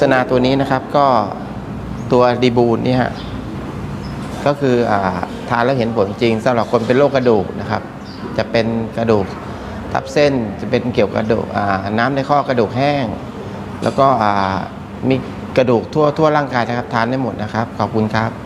ษณาตัวนี้นะครับก็ตัวดีบูนนี่ฮะก็คืออาทานแล้วเห็นผลจริงสำหรับคนเป็นโรคกระดูกนะครับ จะเป็นกระดูกทับเส้นจะเป็นเกี่ยวกับกระดูกน้ำในข้อกระดูกแห้ง แล้วก็อ่ามีกระดูกทั่วทั่วร่างกายนะครับทานได้หมดนะครับ ขอบคุณครับ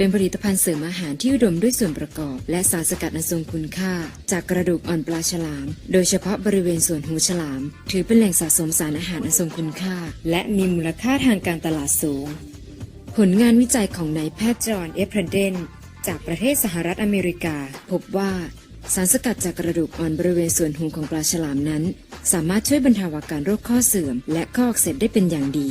เป็นผลิตภัณฑ์เสริมอาหารที่อุดมด้วยส่วนประกอบ และสารสกัดอันทรงคุณค่า จากกระดูกอ่อนปลาฉลาม โดยเฉพาะบริเวณส่วนหูฉลาม ถือเป็นแหล่งสะสมสารอาหารอันทรงคุณค่า และมีมูลค่าทางการตลาดสูง ผลงานวิจัยของนายแพทย์จอห์นเอฟรเดนจากประเทศสหรัฐอเมริกา พบว่าสารสกัดจากกระดูกอ่อนบริเวณส่วนหูของปลาฉลามนั้น สามารถช่วยบรรเทาอาการโรคข้อเสื่อม และข้ออักเสบได้เป็นอย่างดี